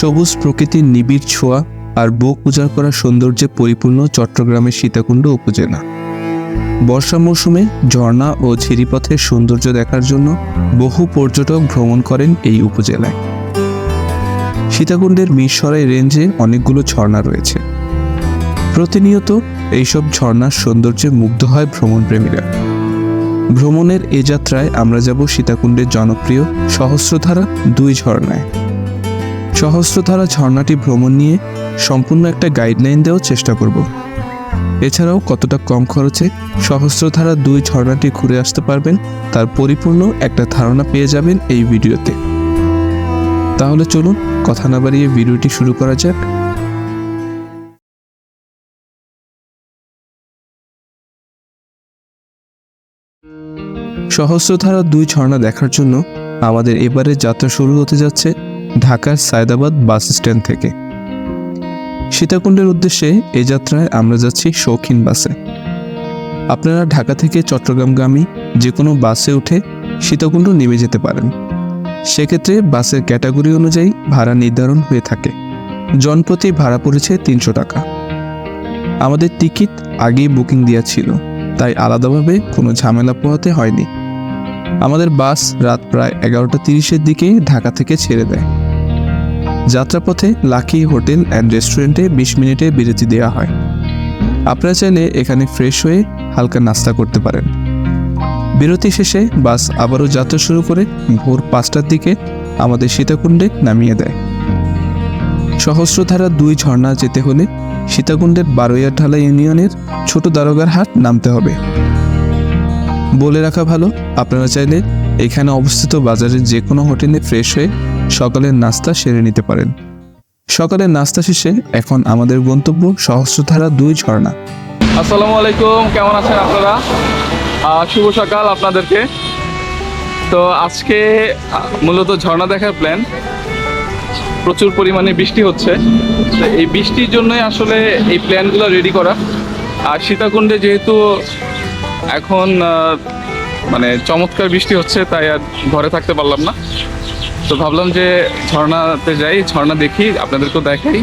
সবুজ প্রকৃতির নিবিড় ছোঁয়া আর বুক উজাড় করা সৌন্দর্যে পরিপূর্ণ চট্টগ্রামের সীতাকুণ্ড উপজেলা। বর্ষা মৌসুমে ঝর্ণা ও ঝিরিপথের সৌন্দর্য দেখার জন্য বহু পর্যটক ভ্রমণ করেন এই উপজেলায়। সীতাকুণ্ডের মিরসরাই রেঞ্জে অনেকগুলো ঝর্ণা রয়েছে। প্রতিনিয়ত এইসব ঝর্ণার সৌন্দর্যে মুগ্ধ হয় ভ্রমণপ্রেমীরা। ভ্রমণের এ যাত্রায় আমরা যাব সীতাকুণ্ডের জনপ্রিয় সহস্রধারা দুই ঝর্ণায়। সহস্রধারা ঝর্ণাটি ভ্রমণ নিয়ে সম্পূর্ণ একটা গাইডলাইন দেওয়ার চেষ্টা করব। এছাড়াও কতটা কম খরচে সহস্রধারা দুই ঝর্ণাটি ঘুরে আসতে পারবেন, তার পরিপূর্ণ একটা ধারণা পেয়ে যাবেন এই ভিডিওতে। তাহলে চলুন কথা না বাড়িয়ে ভিডিওটি শুরু করা যাক। সহস্রধারা দুই ঝর্ণা দেখার জন্য আমাদের এবারে যাত্রা শুরু হতে যাচ্ছে ঢাকার সায়দাবাদ বাস স্ট্যান্ড থেকে। সীতাকুণ্ডের উদ্দেশ্যে এই যাত্রায় আমরা যাচ্ছি শৌখিন বাসে। আপনারা ঢাকা থেকে চট্টগ্রামগামী যে কোনো বাসে উঠে সীতাকুণ্ড নেমে যেতে পারেন। সেক্ষেত্রে বাসের ক্যাটাগরি অনুযায়ী ভাড়া নির্ধারণ হয়ে থাকে। জনপ্রতি ভাড়া পড়েছে তিনশো টাকা। আমাদের টিকিট আগেই বুকিং দেওয়া ছিল, তাই আলাদাভাবে কোনো ঝামেলা পোহাতে হয়নি। আমাদের বাস রাত প্রায় এগারোটা তিরিশের দিকে ঢাকা থেকে ছেড়ে দেয়। যাত্রাপথে লাকি হোটেল অ্যান্ড রেস্টুরেন্টে বিশ মিনিটে বিরতি দেওয়া হয়। আপনারা চাইলে এখানে ফ্রেশ হয়ে হালকা নাস্তা করতে পারেন। বিরতি শেষে বাস আবারও যাত্রা শুরু করে ভোর পাঁচটার দিকে আমাদের সীতাকুণ্ডে নামিয়ে দেয়। সহস্রধারা দুই ঝর্ণা যেতে হলে সীতাকুণ্ডের বারোয়ার ঢালা ইউনিয়নের ছোট দারোগার হাট নামতে হবে। বলে রাখা ভালো, আপনারা চাইলে এখানে অবস্থিত বাজারের যে কোনো হোটেলে ফ্রেশ হয়ে সকালের নাস্তা সেরে নিতে পারেন। সকালের নাস্তা শেষে এখন আমাদের গন্তব্য সহস্রধারা দুই ঝর্ণা। আসসালামু আলাইকুম, কেমন আছেন আপনারা? শুভ সকাল আপনাদেরকে। তো আজকে মূলত ঝর্ণা দেখার প্ল্যান প্রচুর পরিমাণে বৃষ্টি হচ্ছে। এই বৃষ্টির জন্যই আসলে এই প্ল্যানগুলো রেডি করা। আর সীতাকুণ্ডে যেহেতু এখন মানে চমৎকার বৃষ্টি হচ্ছে, তাই আর ঘরে থাকতে পারলাম না। তো ভাবলাম যে ঝর্ণাতে যাই, ঝর্ণা দেখি, আপনাদেরকেও দেখাই।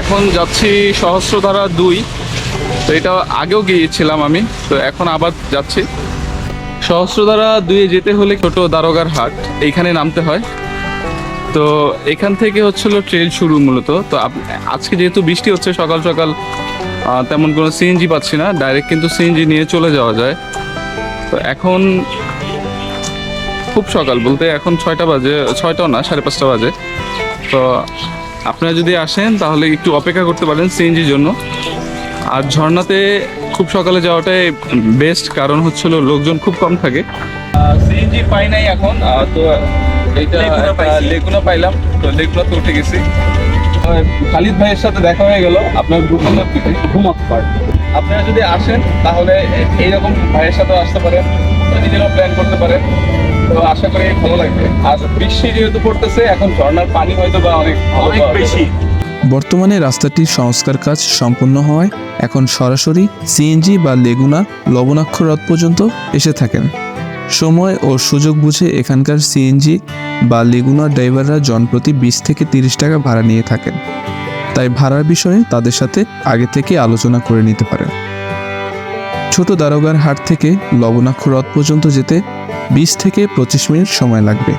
এখন যাচ্ছি সহস্রধারা দুই। তো এটা আগেও গিয়েছিলাম আমি, তো এখন আবার যাচ্ছি। সহস্রধারা দুয়ে যেতে হলে ছোট দারোগার হাট, এইখানে নামতে হয়। তো এখান থেকে হচ্ছিল ট্রেন শুরু মূলত। তো আজকে যেহেতু বৃষ্টি হচ্ছে, সকাল সকাল তেমন কোনো সিএনজি পাচ্ছি না, ডাইরেক্ট কিন্তু সিএনজি নিয়ে চলে যাওয়া যায়। তো এখন খুব সকাল বলতে এখন ছয়টা বাজে ছয়টাও না সাড়ে পাঁচটা বাজে। তো আপনারা যদি আসেন তাহলে একটু অপেক্ষা করতে পারেন সিএনজির জন্য। আর ঝর্ণাতে খুব সকালে যাওয়াটাই বেস্ট কারণ হচ্ছিল লোকজন খুব কম থাকে। সিএনজি পাই নাই এখন তো এইটা লেগুনা পাইলাম তো লেগুনাতে উঠে গেছি। খালিদ ভাইয়ের সাথে দেখা হয়ে গেল আপনার ঘুমাক পার্ক আপনারা যদি আসেন তাহলে এইরকম ভাইয়ের সাথেও আসতে পারেন তো নিজেরাও প্ল্যান করতে পারেন। তো আশা করি ভালো লাগবে। আর বৃষ্টি যেহেতু পড়তেছে এখন ঝর্ণার পানি হয়তো বা অনেক অনেক বেশি। বর্তমানে রাস্তাটির সংস্কার কাজ সম্পন্ন হওয়ায় এখন সরাসরি সিএনজি বা লেগুনা লবণাক্ষ হ্রদ পর্যন্ত এসে থাকেন। সময় ও সুযোগ বুঝে এখানকার সিএনজি বা লেগুনার ড্রাইভাররা জনপ্রতি বিশ থেকে তিরিশ টাকা ভাড়া নিয়ে থাকেন। তাই ভাড়ার বিষয়ে তাদের সাথে আগে থেকে আলোচনা করে নিতে পারেন। ছোট দারোগার হাট থেকে লবণাক্ষ হ্রদ পর্যন্ত যেতে বিশ থেকে পঁচিশ মিনিট সময় লাগবে।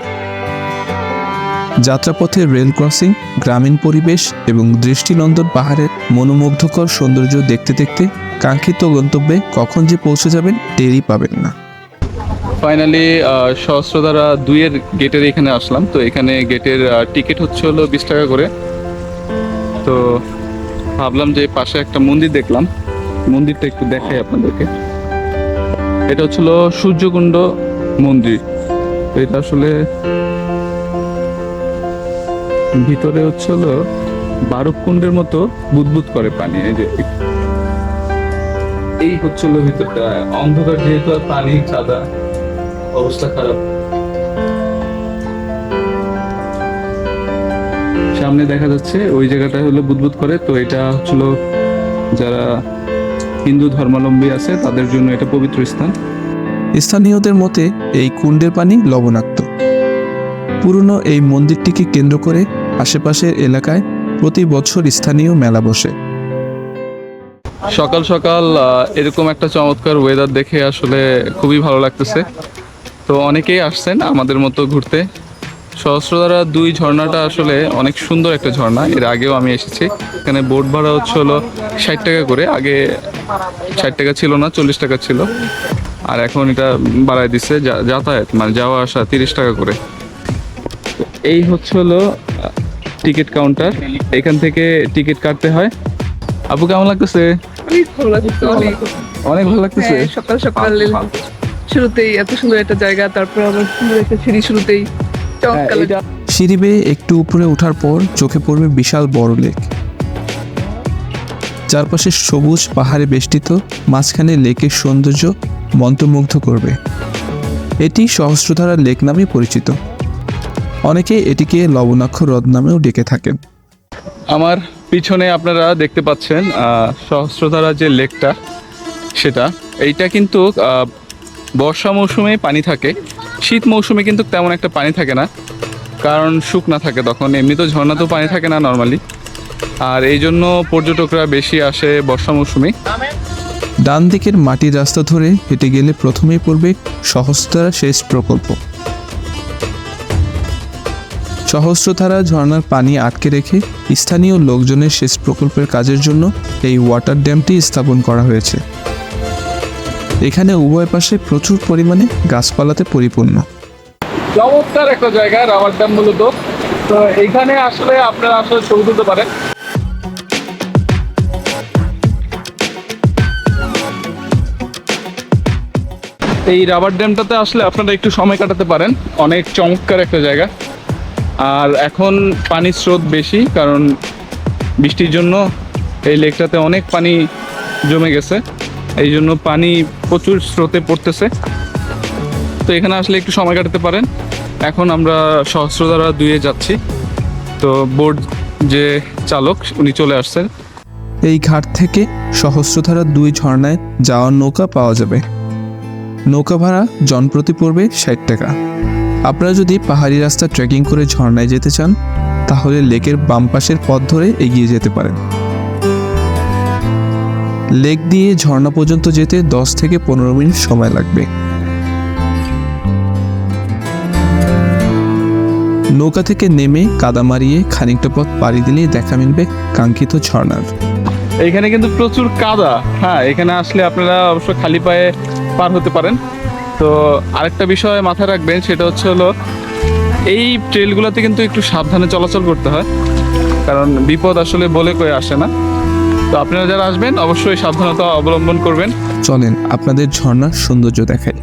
যাত্রাপথে রেল ক্রসিং, গ্রামীণ পরিবেশ এবং দৃষ্টিনন্দন পাহাড়ের মনোমুগ্ধকর সৌন্দর্য দেখতে দেখতে কাঙ্ক্ষিত গন্তব্যে কখন যে পৌঁছে যাবেন টেরই পাবেন না। ফাইনালি সহস্রধারা দুইয়ের গেটের এখানে আসলাম। তো এখানে গেটের টিকিট হচ্ছে হলো বিশ টাকা করে। তো ভাবলাম যে পাশে একটা মন্দির দেখলাম। মন্দিরটা একটু দেখাই আপনাদেরকে। এটা হচ্ছিল সূর্যকুণ্ড মন্দির। এটা আসলে ভিতরে হচ্ছে হলো বারুকুণ্ডের মতো বুদবুদ করে পানি, এই যে এই হচ্ছিল ভিতরটা। অন্ধকার যেহেতু পানি সাদা অবস্থা খারাপ। সামনে দেখা যাচ্ছে ওই জায়গাটা হলো বুদবুদ করে। তো এটা হচ্ছিল যারা হিন্দু ধর্মাবলম্বী আছে তাদের জন্য এটা পবিত্র স্থান। স্থানীয়দের মতে এই কুণ্ডের পানি লবণাক্ত। পুরনো এই মন্দিরটিকে কেন্দ্র করে আশেপাশের এলাকায় প্রতি বছর স্থানীয় মেলা বসে। সকাল সকাল এরকম একটা চমৎকার ওয়েদার দেখে আসলে খুবই ভালো লাগতেছে। তো অনেকেই আসছেন আমাদের মতো ঘুরতে। সহস্রধারা দুই ঝর্ণাটা আসলে অনেক সুন্দর একটা ঝর্ণা। এর আগেও আমি এসেছি। এখানে বোট ভাড়া হচ্ছে হলো ষাট টাকা করে। আগে ষাট টাকা ছিল না চল্লিশ টাকা ছিল। আর এখন এটা বাড়ায় দিচ্ছে যাতায়াত মানে যাওয়া আসা তিরিশ টাকা করে। এই হচ্ছে হলো টিকিট কাউন্টার। এখান থেকে টিকিট কাটতে হয়। আপু কেমন লাগতেছে? অনেক ভালো লাগতেছে। হ্যাঁ, সকাল সকাল শুরুতেই এত সুন্দর একটা জায়গা তারপর আবার সুন্দর একটা সিঁড়ি শুরুতেই। হ্যাঁ, সিঁড়ি বেয়ে একটু উপরে ওঠার পর চোখে পড়বে বিশাল বড় লেক। চারপাশে সবুজ পাহাড়ে বেষ্টিত মাঝখানে লেকের সৌন্দর্য মন্ত্রমুগ্ধ করবে। এটি সহস্রধারা লেক নামে পরিচিত। অনেকে এটিকে লবণাক্ষ হ্রদ নামেও ডেকে থাকেন। আমার পিছনে আপনারা দেখতে পাচ্ছেন আহ, সহস্রধারা যে লেকটা সেটা। এইটা কিন্তু আহ, বর্ষা মৌসুমে পানি থাকে। শীত মৌসুমে কিন্তু তেমন একটা পানি থাকে না, কারণ শুকনা থাকে তখন এমনি তো ঝর্ণাতেও পানি থাকে না নর্মালি আর এই জন্য পর্যটকরা বেশি আসে বর্ষা মৌসুমে। ডান দিকের মাটির রাস্তা ধরে হেঁটে গেলে প্রথমেই পড়বে সহস্রধারা সেচ প্রকল্প। সহস্রধারা ঝর্ণার পানি আটকে রেখে স্থানীয় লোকজনের সেচ প্রকল্পের কাজের জন্য এই ওয়াটার ড্যামটি স্থাপন করা হয়েছে। এখানে উভয় পাশে প্রচুর পরিমাণে গাছপালাতে পরিপূর্ণ। চমৎকার একটা জায়গা রাবার ড্যাম মূলত। তো এখানে আসলে আপনারা আসলে ছবি তুলতে পারেন। এই রাবার ড্যামটাতে আসলে আপনারা একটু সময় কাটাতে পারেন। অনেক চমৎকার একটা জায়গা। আর এখন পানির স্রোত বেশি, কারণ বৃষ্টির জন্য এই লেকটাতে অনেক পানি জমে গেছে। এই জন্য পানি প্রচুর স্রোতে পড়তেছে। তো এখানে আসলে একটু সময় কাটাতে পারেন। এখন আমরা সহস্রধারা দুয়ে যাচ্ছি। তো বোর্ড যে চালক, উনি চলে আসছেন। এই ঘাট থেকে সহস্রধারা দুই ঝর্ণায় যাওয়ার নৌকা পাওয়া যাবে। নৌকা ভাড়া জনপ্রতি পড়বে ষাট টাকা। আপনারা যদি পাহাড়ি রাস্তা ট্রেকিং করে ঝর্ণায় যেতে চান, তাহলে লেকের বাম পাশের পথ ধরে এগিয়ে যেতে পারেন। লেক দিয়ে ঝর্ণা পর্যন্ত যেতে দশ থেকে পনেরো মিনিট সময় লাগবে। নৌকা থেকে নেমে কাদা মারিয়ে খানিকটা পথ পাড়ি দিলেই দেখা মিলবে কাঙ্ক্ষিত ঝর্ণার। এখানে কিন্তু প্রচুর কাদা। হ্যাঁ এখানে আসলে আপনারা অবশ্য খালি পায়ে পার হতে পারেন। তো আরেকটা বিষয় মাথায় রাখবেন, সেটা হচ্ছে হলো, এই ট্রেলগুলোতে কিন্তু একটু সাবধানে চলাচল করতে হয়। কারণ বিপদ আসলে বলে কয়ে আসে না। তো আপনারা যারা আসবেন অবশ্যই সাবধানতা অবলম্বন করবেন। চলেন আপনাদের ঝর্ণার সৌন্দর্য দেখাই।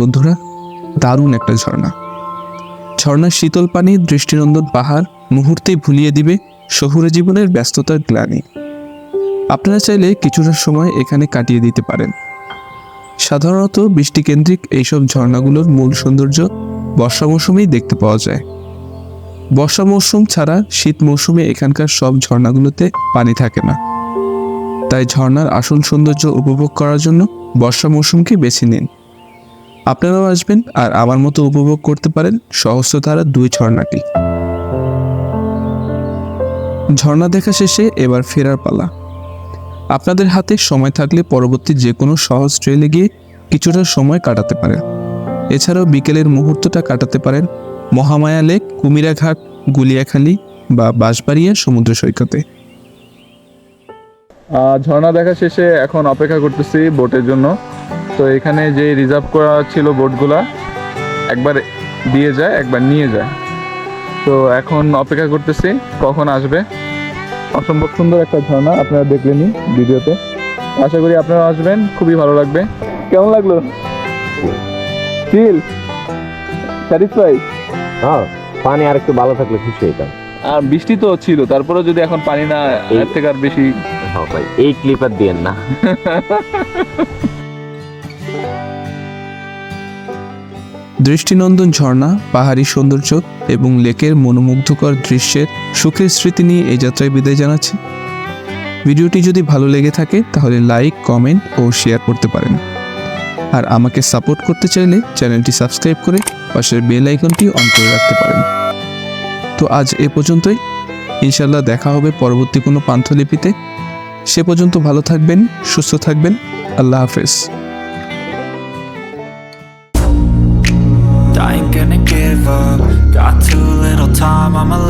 বন্ধুরা, দারুণ একটা ঝর্ণা। ঝর্ণার শীতল পানি দৃষ্টিনন্দন পাহাড় মুহূর্তেই ভুলিয়ে দিবে শহুরে জীবনের ব্যস্ততার গ্লানি। আপনারা চাইলে কিছুটা সময় এখানে কাটিয়ে দিতে পারেন। সাধারণত বৃষ্টিকেন্দ্রিক এইসব ঝর্ণাগুলোর মূল সৌন্দর্য বর্ষা মৌসুমেই দেখতে পাওয়া যায়। বর্ষা মৌসুম ছাড়া শীত মৌসুমে এখানকার সব ঝর্ণাগুলোতে পানি থাকে না। তাই ঝর্ণার আসল সৌন্দর্য উপভোগ করার জন্য বর্ষা মৌসুমকে বেছে নিন। আপনারাও আসবেন আর আমার মতো উপভোগ করতে পারেন সহস্রধারা দুই ঝর্ণাটি। ঝর্ণা দেখা শেষে এবার ফেরার পালা। আপনাদের হাতে সময় থাকলে পরবর্তী যে কোনো সহজ ট্রেলে গিয়ে কিছুটা সময় কাটাতে পারেন। এছাড়াও বিকেলের মুহূর্তটা কাটাতে পারেন মহামায়া লেক, কুমিরাঘাট, গুলিয়াখালী বা বাঁশবাড়িয়া সমুদ্র সৈকতে। ঝর্ণা দেখা শেষে এখন অপেক্ষা করতেছি বোটের জন্য। তো এখানে যে রিজার্ভ করা ছিল বোটগুলা একবার দিয়ে যায় একবার নিয়ে যায়। তো এখন অপেক্ষা করতেছি কখন আসবে। অসম্ভব সুন্দর একটা ঝর্ণা আপনারা দেখলেনই ভিডিওতে। আশা করি আপনারা আসবেন খুবই ভালো লাগবে। কেমন লাগল? ফিল স্যাটিসফাই হ্যাঁ পানি আর একটু ভালো থাকলে খুশি হইতাম। আর বৃষ্টি তো ছিল তারপরেও যদি এখন পানি না এর থেকে আর বেশি হ্যাঁ ভাই এই ক্লিপ আর দিয়েন না। দৃষ্টিনন্দন ঝর্ণা, পাহাড়ি সৌন্দর্য এবং লেকের মনোমুগ্ধকর দৃশ্যের সুখের স্মৃতি নিয়ে এই যাত্রায় বিদায় জানাচ্ছি। ভিডিওটি যদি ভালো লেগে থাকে, তাহলে লাইক, কমেন্ট ও শেয়ার করতে পারেন। আর আমাকে সাপোর্ট করতে চাইলে চ্যানেলটি সাবস্ক্রাইব করে পাশের বেল আইকনটি অন করে রাখতে পারেন। তো আজ এ পর্যন্তই। ইনশাল্লাহ দেখা হবে পরবর্তী কোনো পান্থলিপিতে। সে পর্যন্ত ভালো থাকবেন, সুস্থ থাকবেন। আল্লাহ হাফেজ। Mama